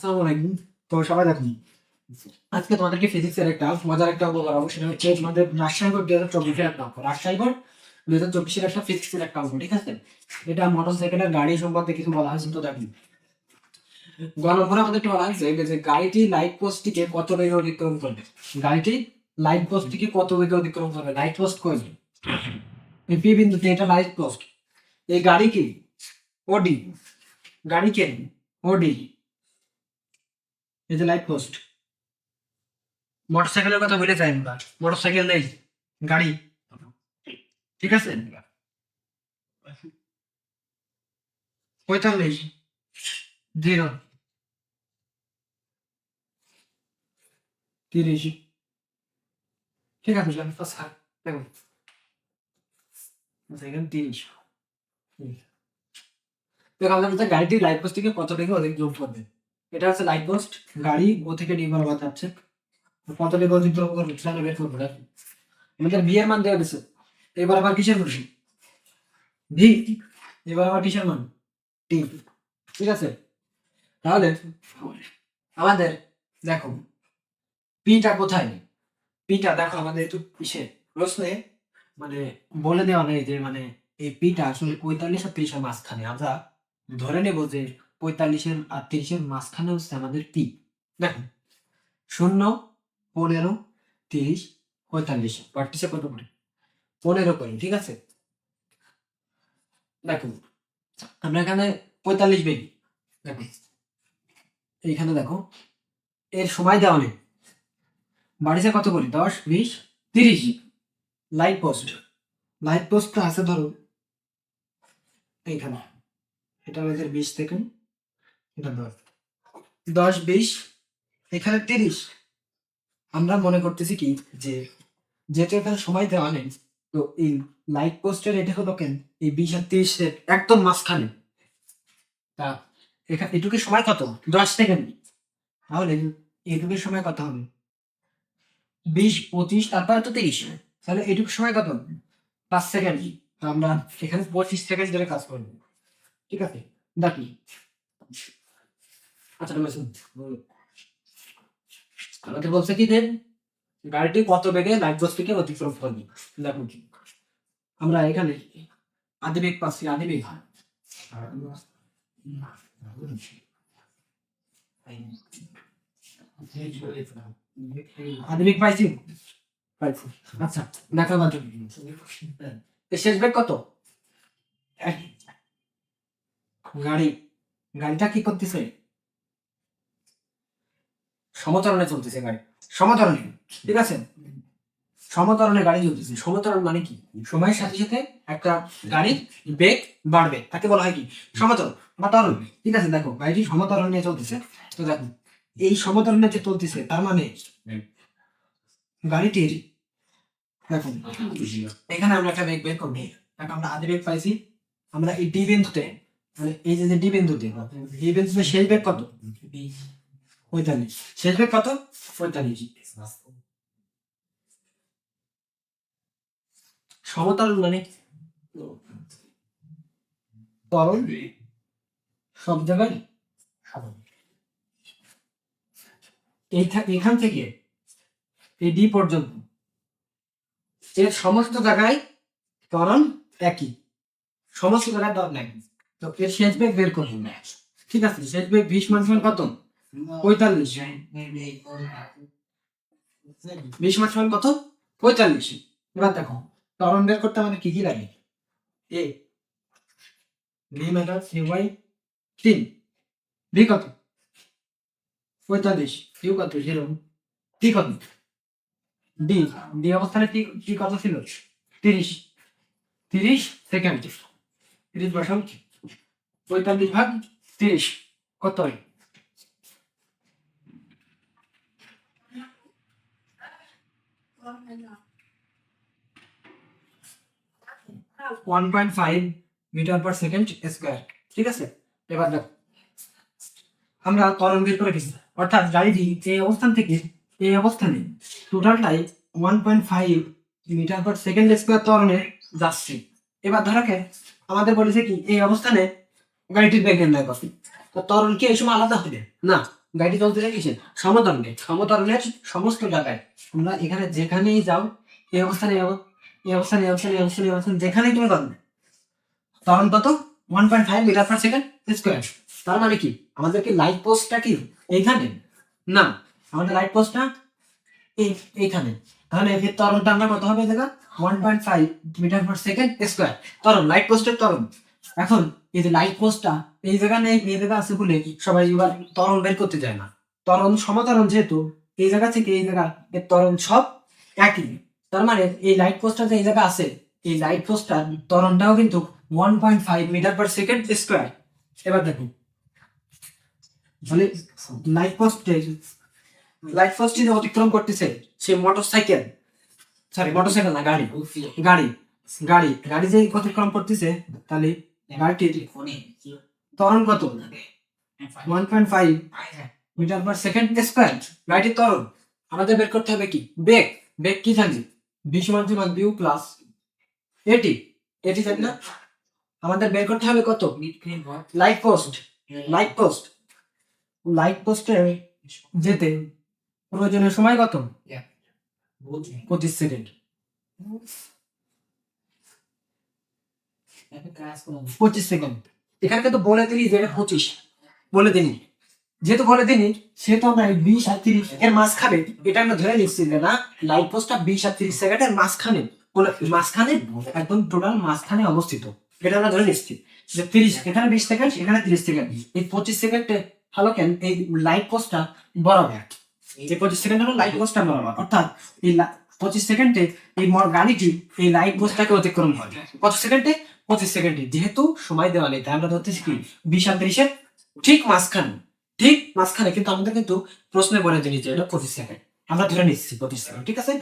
আসসালামু আলাইকুম তো সবাই দেখুন আজকে তোমাদেরকে ফিজিক্সের একটা মজার একটা অঙ্ক করাবো সেটা হচ্ছে তোমাদের রাজশাহী বোর্ড দুই হাজার চব্বিশের একটা অঙ্ক রাজশাহী বোর্ড দুই হাজার চব্বিশের একটা ফিজিক্সের একটা অঙ্ক ঠিক আছে? এটা মোটর সাইকেলের গাড়ি সম্পর্কে কিছু বলা হয়েছে, তো দেখুন গণভরে আমাদের বলা হয়েছে যে গাড়িটি লাইট পোস্টটিকে কত বেগে অতিক্রম করবে? গাড়িটি লাইট পোস্টটিকে কত বেগে অতিক্রম করবে? লাইট পোস্ট করবে পি বিন্দুতে এটা লাইট পোস্ট এই গাড়ি কি ওডি গাড়ি কে ওডি এই যে লাইট পোস্ট মোটরসাইকেলের কথা বলে যাই আমরা। মোটরসাইকেল নেই, গাড়ি। ঠিক আছে? পঁয়তাল্লিশ জিরো তিরিশ। ঠিক আছে দেখুন। সেকেন্ড তিরিশ। দেখো আমাদের গাড়িটি লাইট পোস্ট থেকে কত টাকা অধিক যোগ করবে? এটা হচ্ছে লাইট পোস্ট গাড়ি ও থেকে ডি বরাবর যাচ্ছে কত টাকা অতিক্রম করবে সেটা বের করব আমাদের বি এর মান দেওয়া গেছে এবার আবার কিসের করবি ভি। এবার আবার কিসের মান? টি। ঠিক আছে? তাহলে, আমাদের, দেখো, পিটা কোথায়? পিটা, দেখো, আমাদের একটু কিসে প্রশ্নে মানে বলে দেওয়া নেই যে মানে এই পিটা আসলে পঁয়তাল্লিশ আর তিরিশের মাঝখানে। আমরা ধরে নেব যে পঁয়তাল্লিশের আর তিরিশের মাঝখানে হচ্ছে আমাদের পি দেখো। শূন্য পনেরো তিরিশ পঁয়তাল্লিশ। প্র্যাকটিসে কত করে পনেরো করে ঠিক আছে? দেখো আমরা এখানে পঁয়তাল্লিশ বেগি দেখো এইখানে দেখো এর সময় দেওয়া নেই। বাড়িতে কত করি? দশ বিশ তিরিশ। লাইট পোস্ট লাইট পোস্টটা আছে ধরো এইখানে। এটা আমাদের বিশ থেকে দশ দশ, বিশ, এখানে তিরিশ। আমরা মনে করতেছি কি যে, যেহেতু এখানে সময় দেওয়া নেই তো এই লাইট পোস্টের এটা হলো কেন? এই বিশ আর তিরিশের একদম মাঝখানে। তা এখানে এটুকুর সময় কত? দশ সেকেন্ড। তাহলে এটুকুর সময় কত হবে? বিশ, পঁচিশ, তারপরে তো তিরিশ। তাহলে এটুকু সময় কত? পাঁচ সেকেন্ড। আমরা এখানে পঁচিশ সেকেন্ড ধরে কাজ করব। ঠিক আছে? ডাকি আচ্ছা শুন আমাকে বলছে কি যে গাড়িটি কত বেগে লাইট থেকে অতিক্রম করবে দেখুন কি। আমরা এখানে আদিবেগ পাচ্ছি, আদিবেগ আদিবেগ পাইছি? পাইছি। আচ্ছা দেখা বাদ শেষ বেগ কত। গাড়ি। গাড়িটা কি করতেছে? সমতরণে চলতেছে গাড়ি। সমতরণে। ঠিক আছে? সমতরণে গাড়ি চলতেছে। সমতরণ মানে কি? সময়ের সাথে সাথে একটা গাড়ির বেগ বাড়বে। তাকে বলা হয় কি? সমতরণ। বা তরণ ঠিক আছে? দেখো, গাড়িটি সমতরণে চলতেছে। তো দেখো, এই সমতরণে যে চলতেছে, তার মানে গাড়িটির দেখুন এখানে আমরা একটা বেগ বের করব। দেখো, আমরা আদি বেগ পাইছি। আমরা এই ডি বিন্দুতে মানে এই যে ডি বিন্দুতে, ডি শেষ বেগ কত? পঁয়তাল্লিশ শেষ বেগ কত পঁয়তাল্লিশ সমতল মানে তরল সব জায়গায় এখান থেকে এই ডি পর্যন্ত। এর সমস্ত জায়গায় ত্বরণ একই। সমস্ত জায়গায় একই। তো এর শেষ বেগ বের করুন। ঠিক আছে শেষ বেগ বিশ কত? পঁয়তাল্লিশ। বিশ মান সমান কত? পঁয়তাল্লিশ। এবার দেখো ত্বরণ বের করতে আমাদের কি কি লাগে? A V meter C Y তিন। ভি কত? পঁয়তাল্লিশ। ইউ কত? জিরো টি কত? ডি ডি অবস্থানে টি টি কত ছিল? তিরিশ। তিরিশ সেকেন্ড তিরিশ বসাও পঁয়তাল্লিশ ভাগ তিরিশ। কত হয়? One point five meter per second ঠিক আছে? এবার দেখো। আমরা ত্বরণ বের করে অর্থাৎ গাড়িটি অবস্থান থেকে এই অবস্থানে টোটালটাই one point five meter per second square ত্বরণে যাচ্ছে। এবার ধরাকে আমাদের বলেছে কি, এই অবস্থানে গাড়িটির বেগ নির্ণয় করতে তো ত্বরণ কি এই সময় আলাদা হবে? না। গাড়িটি চলতে কিসে সমতরণে। সমতরণের সমস্ত জায়গায়। তোমরা এখানে যেখানেই যাও এই অবস্থানে এই অবস্থানে এই অবস্থানে এই অবস্থানে এই অবস্থানে, যেখানেই তুমি করবে তখন কত? One point five meter per second square তার মানে কি? আমাদের কি লাইট পোস্টটা কি? এইখানে? না। আমাদের লাইট পোস্টটা এই, এইখানে। তাহলে এর ত্বরণটা আমরা কত হবে দেখা? One point five meter per second square ত্বরণ লাইট পোস্টের ত্বরণ এখন এই যে লাইট পোস্টটা এই জায়গা নেই এই জায়গা আছে বলে সবাই এবার ত্বরণ বের করতে যায় না। ত্বরণ সমতরণ যেহেতু এই জায়গা থেকে এই জায়গা এর ত্বরণ সব একই। তার মানে এই লাইট পোস্টটা যে এই জায়গা আছে এই লাইট পোস্টটার ত্বরণটাও কিন্তু one point five meter per second square এবার দেখুন। মানে লাইট পোস্ট লাইট পোস্টটি যে অতিক্রম করতেছে সে motorcycle sorry motorcycle না গাড়ি গাড়ি গাড়ি গাড়ি যে অতিক্রম করতেছে তাহলে গাড়িটির ত্বরণ কত one point five meter per second square গাড়িটির ত্বরণ আমাদের বের করতে হবে কি? বেগ বেগ কি জানি বিশ মান সমান বিউ প্লাস এটি এটি জানি না? আমাদের বের করতে হবে কত? Light post light post light পোস্টে যেতে প্রয়োজনীয় সময় কত? পঁচিশ সেকেন্ড পঁচিশ সেকেন্ড। এখানে কিন্তু বলে দিলি যে পঁচিশ। বলে দিনি যেহেতু বলে দিনি সেহেতু আমরা বিশ আর তিরিশ এর মাঝখানে এটা আমরা ধরে নিচ্ছি যে না লাইট পোস্টটা বিশ আর তিরিশ সেকেন্ডের মাঝখানে। মাঝখানে একদম টোটাল মাঝখানে অবস্থিত। এটা আমরা ধরে নিচ্ছি যে তিরিশ, এখানে বিশ সেকেন্ড, এখানে তিরিশ সেকেন্ড। এই পঁচিশ সেকেন্ডে ভালো কেন? এই লাইট পোস্টটা বরাবর। এই পঁচিশ সেকেন্ড হলো লাইট পোস্টটা বরাবর। অর্থাৎ এই পঁচিশ সেকেন্ডে এই মর- গাড়িটি এই লাইট পোস্টটাকে অতিক্রম করে। কত সেকেন্ডে? পঁচিশ সেকেন্ডে। যেহেতু সময় দেওয়া নেই, তাই আমরা ধরতেছি কি? বিশ আর ঠিক মাঝখানে ঠিক মাঝখানে কিন্তু আমাদের কিন্তু প্রশ্নে বলে যে এটা পঁচিশ সেকেন্ড। আমরা ধরে নিচ্ছি পঁচিশ সেকেন্ড, ঠিক আছে?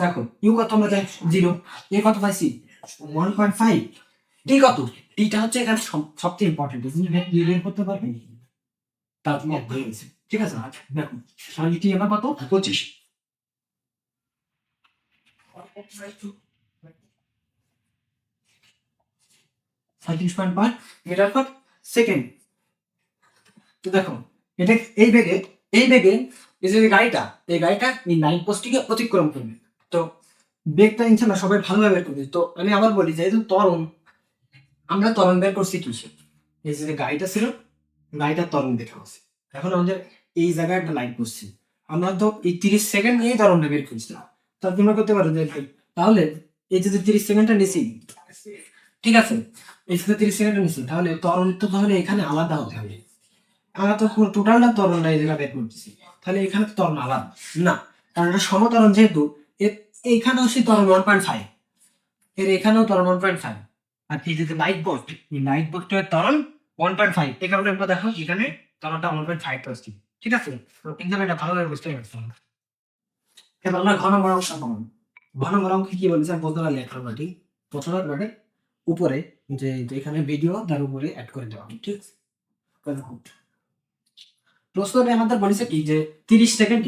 দেখো ইউ কত আমরা জানি? জিরো। এ কত পাইছি? One point five. টি কত? টিটা হচ্ছে এখানে সবচেয়ে ইম্পর্টেন্ট বের করতে পারবে? ধরে নিচ্ছি ঠিক আছে? দেখো টি আমার কত? পঁচিশ। সাঁত্রিশ পয়েন্ট পাঁচ মিটার পার সেকেন্ড তো দেখো, এটা এই বেগে এই বেগে এই যে গাড়িটা, এই গাড়িটা এই নাইন পোস্টটিকে অতিক্রম করবে। তো বেগটা ইনশাল্লাহ সবাই ভালোভাবে বের করবে। তো আমি আবার বলি, যেহেতু তরণ, আমরা তরণ বের করছি কিসে? এই যে গাড়িটা ছিল গাড়িটার তরণ দেখা হচ্ছে। এখন আমাদের এই জায়গায় একটা লাইট করছি। আমরা তো এই তিরিশ সেকেন্ড নিয়েই তরণটা বের করছিলাম। তা তোমরা করতে পারো যে, তাহলে এই যে তিরিশ সেকেন্ডটা নিছি ঠিক আছে? যে তিরিশ সেকেন্ডটা নিছি তাহলে তরণ তো তাহলে এখানে আলাদা হতে হবে আমরা তো টোটালটা তরণ না জায়গায় বের করতেছি। তাহলে এখানে তো তরণ আলাদা। না, কারণ এটা সমতরণ যেহেতু এর এইখানেও সেই তরণ ওয়ান পয়েন্ট ফাইভ এর এখানেও তরণ ওয়ান পয়েন্ট ফাইভ আর এই যে লাইট বোর্ড এই লাইট বোর্ডটার তরণ ওয়ান পয়েন্ট ফাইভ কারণে আমরা দেখো এখানে তরণটা ওয়ান পয়েন্ট ফাইভ আসছে। ঠিক আছে? এখানে এটা ভালোভাবে বুঝতে পারছি। এবার আমরা ঘন বড় অংশ ঘন অঙ্ক কি বলেছে? আমি বলতে পারলে একটা বাটি প্রথমে মানে উপরে যে যে এখানে ভিডিও তার উপরে অ্যাড করে দেওয়া। ঠিক আছে। প্রশ্নটা আমাদের বলেছে কি যে তিরিশ সেকেন্ড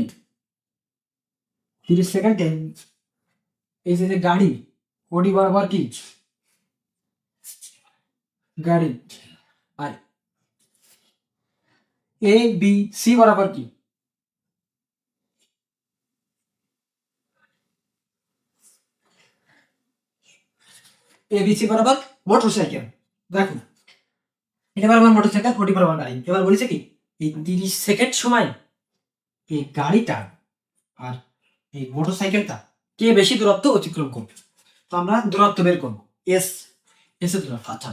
তিরিশ সেকেন্ডে এই যে যে গাড়ি ওডি বরাবর কি? গাড়ি। আর এ বি সি বরাবর কি? এ বি সি বরাবর মোটর সাইকেল দেখো, এটা বরাবর মোটর সাইকেল ওটি বরাবর গাড়ি। এবার বলেছে কি, এই তিরিশ সেকেন্ড সময় এই গাড়িটা আর এই মোটর সাইকেলটা কে বেশি দূরত্ব অতিক্রম করবে? তো আমরা দূরত্ব বের করব। এস এস এর দূরত্ব আচ্ছা।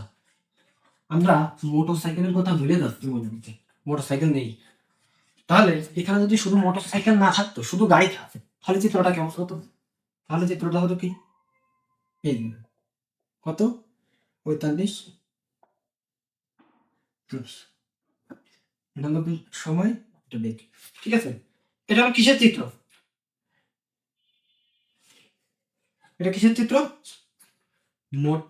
আমরা মোটর সাইকেলের কথা ভুলে যাচ্ছি মনে হচ্ছে। মোটর সাইকেল নেই। তাহলে এখানে যদি শুধু মোটর সাইকেল না থাকতো, শুধু গাড়ি থাকতো, তাহলে চিত্রটা কেমন হতো? তাহলে চিত্রটা হতো কি? এই কত? পঁয়তাল্লিশ। এটা হলো সময় এটা বেগ ঠিক আছে? এটা হলো কিসের চিত্র? এটা কিসের চিত্র? মোট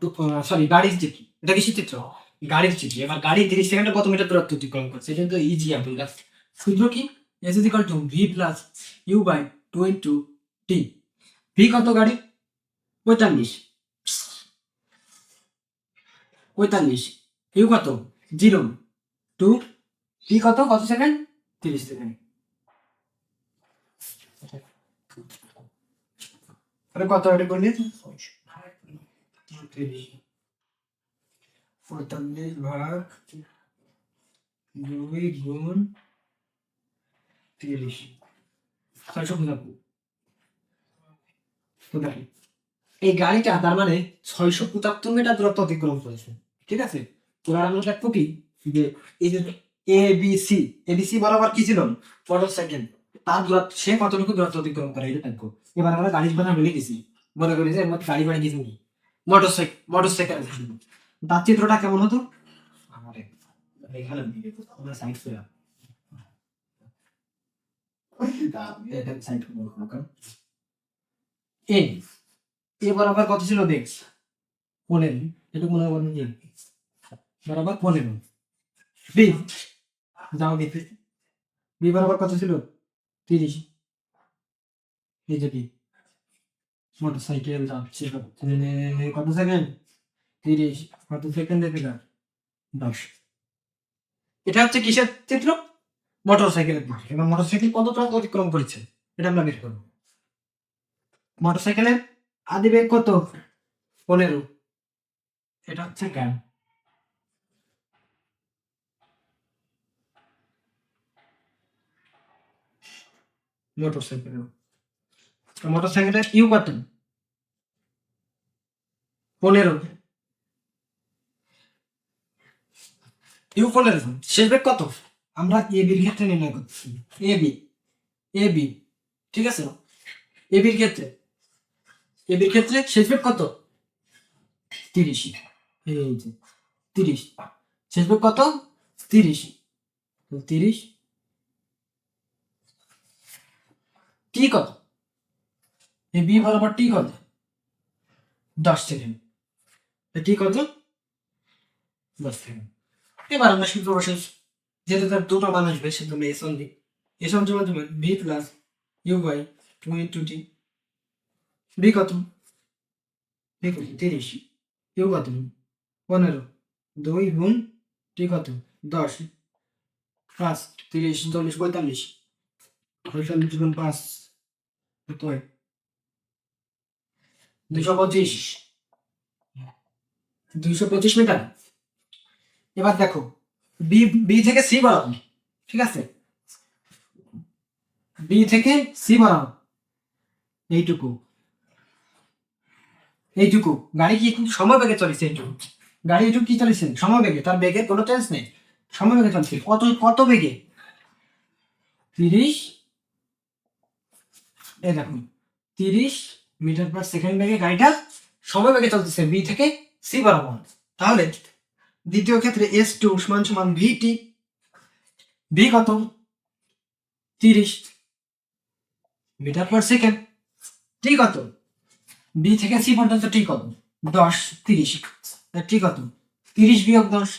সরি গাড়ির চিত্র। এটা কিসের চিত্র? গাড়ির চিত্র। এবার গাড়ি তিরিশ সেকেন্ডে কত মিটার দূরত্ব অতিক্রম করছে? এটা কিন্তু ইজি আপনি সূত্র কি? S is equal to V plus U by two into T V কত গাড়ি? পঁয়তাল্লিশ। পঁয়তাল্লিশ। ইউ কত? জিরো। টু? টি কত? কত সেকেন্ড? তিরিশ সেকেন্ড। কত এটা করলি? পঁয়তাল্লিশ ভাগ দুই গুণ তিরিশ। ছয়শো পঁচাত্তর। এই গাড়িটা তার মানে ছয়শো পঁচাত্তর মিটার দূরত্ব অতিক্রম করেছে। ঠিক আছে? তোরা আমরা দেখব কি? যে এই যে A B C A B C বরাবর কি ছিল? মোটর সাইকেল তার দূরত্ব, সে কতটুকু দূরত্ব অতিক্রম করে, এটা দেখব এবার আমরা গাড়ির কথা বলে গেছি। মনে করি যে গাড়ি বাড়ি নেই মোটর সাইকেল মোটর সাইকেল তার চিত্রটা কেমন হতো? আমার এখানে আমরা সাইড করে এটা সাইড করে এ এ বরাবর কত ছিল দেখ পনেরো এটা মনে হয় এ বরাবর পনেরো। বি যাও দেখি বি বরাবর কত ছিল তিরিশ। এই যে বি মোটর সাইকেল যাচ্ছে। কত সেকেন্ড তিরিশ। কত সেকেন্ড থেকে দশ। এটা হচ্ছে কিসের চিত্র? মোটর সাইকেলের এবার মোটর সাইকেল কতটা অতিক্রম করেছে? এটা আমরা বের করব। মোটর সাইকেলের আদি বেগ কত? পনেরো। এটা হচ্ছে জ্ঞান মোটর সাইকেল মোটর সাইকেলের ইউ কত? পনেরো। ইউ বেগ কত? আমরা এ বির ক্ষেত্রে নির্ণয় করছি এ বি। A B. ঠিক আছে? এ বির ক্ষেত্রে। এ বির ক্ষেত্রে শেষ বেগ কত? তিরিশ। এই যে, তিরিশ। শেষ বেগ কত? তিরিশ। তিরিশ। টি কত? এ বি বরাবর টি কত? দশ সেকেন্ড টি কত? দশ সেকেন্ড এবার আমরা সূত্র বসে যেহেতু তার দুটো মান আসবে আমরা এস ওয়ান দিই এস জমা V plus U by two into T V কত তিরিশ ইউ কত পনেরো, দুই গুণ টি কত দশ, পাঁচ, তিরিশ, চল্লিশ, পঁয়তাল্লিশ। পঁয়তাল্লিশ গুণ পাঁচ কত দুইশো পঁচিশ। দুইশো পঁচিশ মিটার। এবার দেখো, বি বি থেকে সি বাড়াবো ঠিক আছে? বি থেকে সি বাড়াবো এইটুকু। এইটুকু। গাড়ি কি এখন সময় বেগে চলেছে এইটুকু। গাড়ি এইটুকু কি চলেছে? সময় বেগে তার বেগের কোনো চেঞ্জ নেই। সময় বেগে চলছে। কত কত বেগে? তিরিশ। এই দেখুন, তিরিশ মিটার পার সেকেন্ড বেগে গাড়িটা সময় বেগে চলতেছে বি থেকে সি বরাবর। তাহলে দ্বিতীয় ক্ষেত্রে এস টু সমান সমান ভি টি ভি কত? তিরিশ মিটার পার সেকেন্ড টি কত? বি থেকে সি পর্যন্ত টি কত? দশ, তিরিশ। টি কত? তিরিশ বিয়োগ দশ?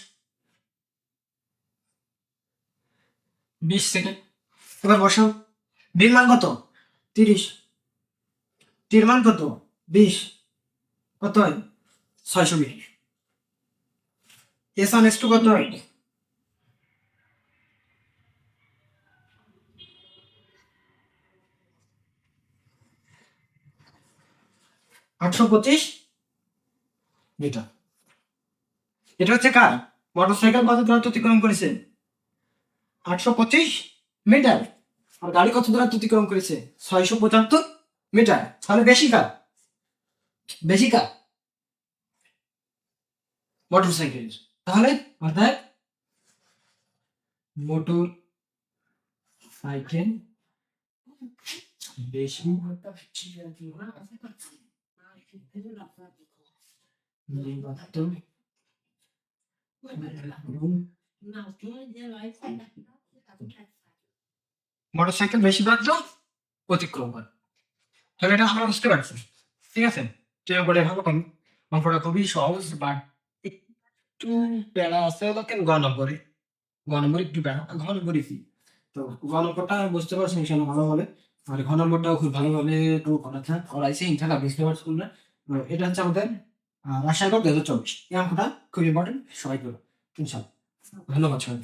বিশ সেকেন্ড। এবার বসাও বির মান কত? তিরিশ। টির মান কত? বিশ। কত হয়? ছয়শো বিশ। এস ওয়ান এস টু কত হয়? আটশো পঁচিশ মিটার। এটা হচ্ছে কার? মোটর সাইকেল কত দূরত্ব অতিক্রম করেছে? আটশো পঁচিশ মিটার। আর গাড়ি কত দূরত্ব অতিক্রম করেছে? ছয়শো পঁচাত্তর মিটার। তাহলে বেশি কার? বেশি কার? মোটর সাইকেল তাহলে অর্থাৎ মোটর সাইকেল বেশি। দূরত্ব মোটর সাইকেল বেশি দূরত্ব অতিক্রম করে তাহলে এটা আমরা বুঝতে পারছি। ঠিক আছে? ট্রেন করে ভালো কম অঙ্কটা খুবই সহজ বাট একটু প্যারা আছে হলো কেন গ নম্বরে? গ নম্বর একটু প্যারা ঘ নম্বর ইসি তো গ নম্বরটা বুঝতে পারছি ইনশাল্লাহ ভালোভাবে আর ঘ নম্বরটাও খুব ভালোভাবে একটু করাচ্ছে করাইছে ইনশাল্লাহ বুঝতে পারছি তোমরা। তো এটা হচ্ছে আমাদের রাজশাহী দু হাজার চব্বিশ। এই অঙ্কটা খুব ইম্পর্টেন্ট সবাই করো ধন্যবাদ সবাই